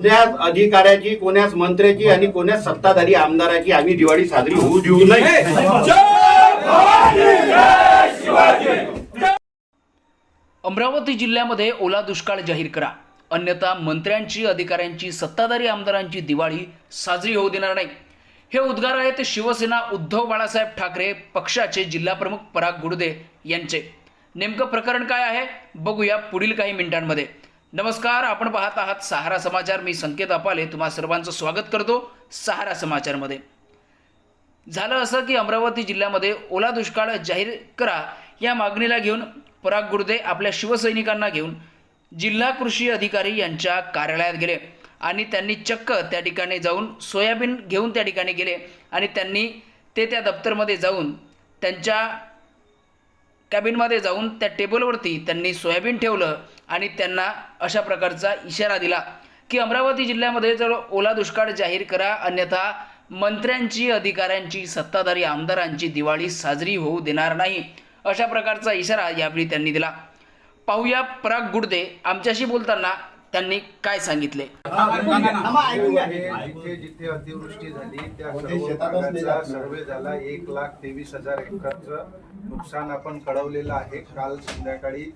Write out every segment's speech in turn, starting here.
कोण्याच अधिकाऱ्याची कोण्याच मंत्र्याची आणि कोण्याच सत्ताधारी आमदाराची आम्ही दिवाळी साजरी होऊ देऊ नये अमरावती जिल्ह्यामध्ये ओला दुष्काळ जाहीर करा. अन्यथा मंत्र्यांची अधिकाऱ्यांची सत्ताधारी आमदारांची दिवाळी साजरी होऊ देणार नाही. हे उद्गार आहेत शिवसेना उद्धव बाळासाहेब ठाकरे पक्षाचे जिल्हाप्रमुख पराग गुडदे यांचे. नेमकं प्रकरण काय आहे? बघूया पुढील काही मिनिटांमध्ये. नमस्कार आपण पाहत आहात सहारा समाचार. मी संकेत अपाले. तुम्हा सर्वांचं स्वागत करतो सहारा समाचारमध्ये. झालं असं की अमरावती जिल्ह्यामध्ये ओला दुष्काळ जाहीर करा या मागणीला घेऊन पराग गुर्दे आपल्या शिवसैनिकांना घेऊन जिल्हा कृषी अधिकारी यांच्या कार्यालयात गेले आणि त्यांनी चक्क त्या ठिकाणी जाऊन सोयाबीन घेऊन त्या ठिकाणी गेले आणि त्यांनी ते त्या दप्तरमध्ये जाऊन त्यांच्या कॅबिनमध्ये जाऊन त्या टेबलवरती त्यांनी सोयाबीन ठेवलं आणि त्यांना अशा प्रकारचा इशारा दिला की अमरावती जिल्ह्यामध्ये जर ओला दुष्काळ जाहीर करा अन्यथा मंत्र्यांची अधिकाऱ्यांची सत्ताधारी आमदारांची दिवाळी साजरी होऊ देणार नाही अशा प्रकारचा इशारा यावेळी त्यांनी दिला. पाहूया पराग गुडदे आमच्याशी बोलताना त्यांनी काय सांगितले? जिथे जिथे अतिवृष्टी झाली त्या सर्व भागाचा सर्वे झाला एक लाख तेवीस हजार एकरचं नुकसान आपण कळवलेलं आहे. काल संध्याकाळी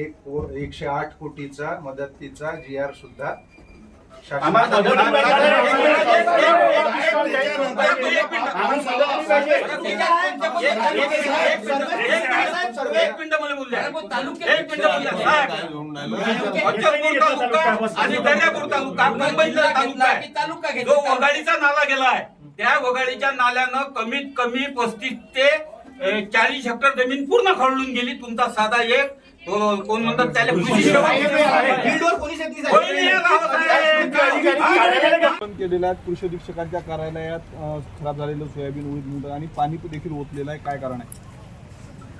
एक एकशे आठ कोटीचा मदतीचा जी आर सुद्धा मदत एक मिनिट मला बोलले एक मिनिट बोलले साहेब. अचलपूर तालुका आणि दर्यापूर तालुका मुंबईचा तालुका आहे जो वगाडीचा नाला गेलाय त्या वगाडीच्या नाल्यानं कमीत कमी पस्तीस ते चाळीस हेक्टर जमीन पूर्ण खरडून गेली. तुमचा साधा एक तो कोण म्हणतात त्याला? हो केलेल्या आहेत कृषी अधीक्षकांच्या कार्यालयात खराब झालेलं सोयाबीन उडीद आणि पाणी देखील ओतलेलं आहे. काय कारण आहे?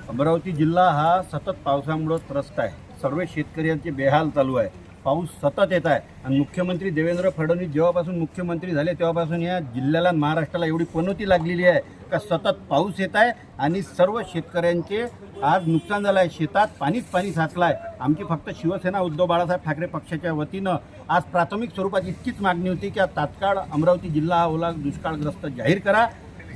अमरावती जिल्हा हा सतत पावसामुळं त्रस्त आहे. सर्व शेतकऱ्यांचे बेहाल चालू आहे. पाऊस सतत येत आहे. आणि मुख्यमंत्री देवेंद्र फडणवीस जेव्हापासून मुख्यमंत्री झाले तेव्हापासून या जिल्ह्याला महाराष्ट्राला एवढी पनोती लागलेली आहे का सतत पाऊस येत आहे आणि सर्व शेतकऱ्यांचे आज नुकसान झालं आहे शेतात पाणीच पाणी साचलं आहे आमची फक्त शिवसेना उद्धव बाळासाहेब ठाकरे पक्षाच्या वतीनं आज प्राथमिक स्वरूपात इतकीच मागणी होती की तात्काळ अमरावती जिल्हा हा ओला दुष्काळग्रस्त जाहीर करा.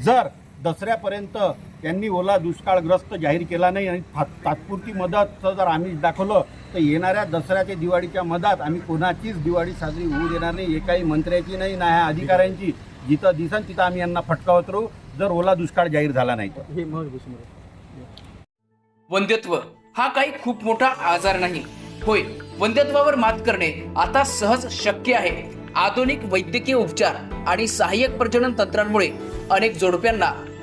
जर दसऱ्यापर्यंत त्यांनी ओला दुष्काळग्रस्त जाहीर केला नाही आणि तात्पुरती मदत जर आम्ही दाखवलं तर येणाऱ्या दसऱ्याच्या दिवाळीच्या मधात आम्ही कोणाचीच दिवाळी साजरी होऊ देणार नाही एकाही मंत्र्याची नाही ना ह्या अधिकाऱ्यांची. जिथं दिसन तिथं आम्ही यांना फटकावत राहू जर ओला दुष्काळ जाहीर झाला नाही तर. वंध्यत्व हा काही खूप मोठा आजार नाही. होय वंध्यत्वावर मात करणे आता सहज शक्य आहे. आधुनिक वैद्यकीय उपचार आणि सहाय्यक प्रजनन तंत्रांमुळे अनेक जोडप्यांना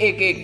एक एक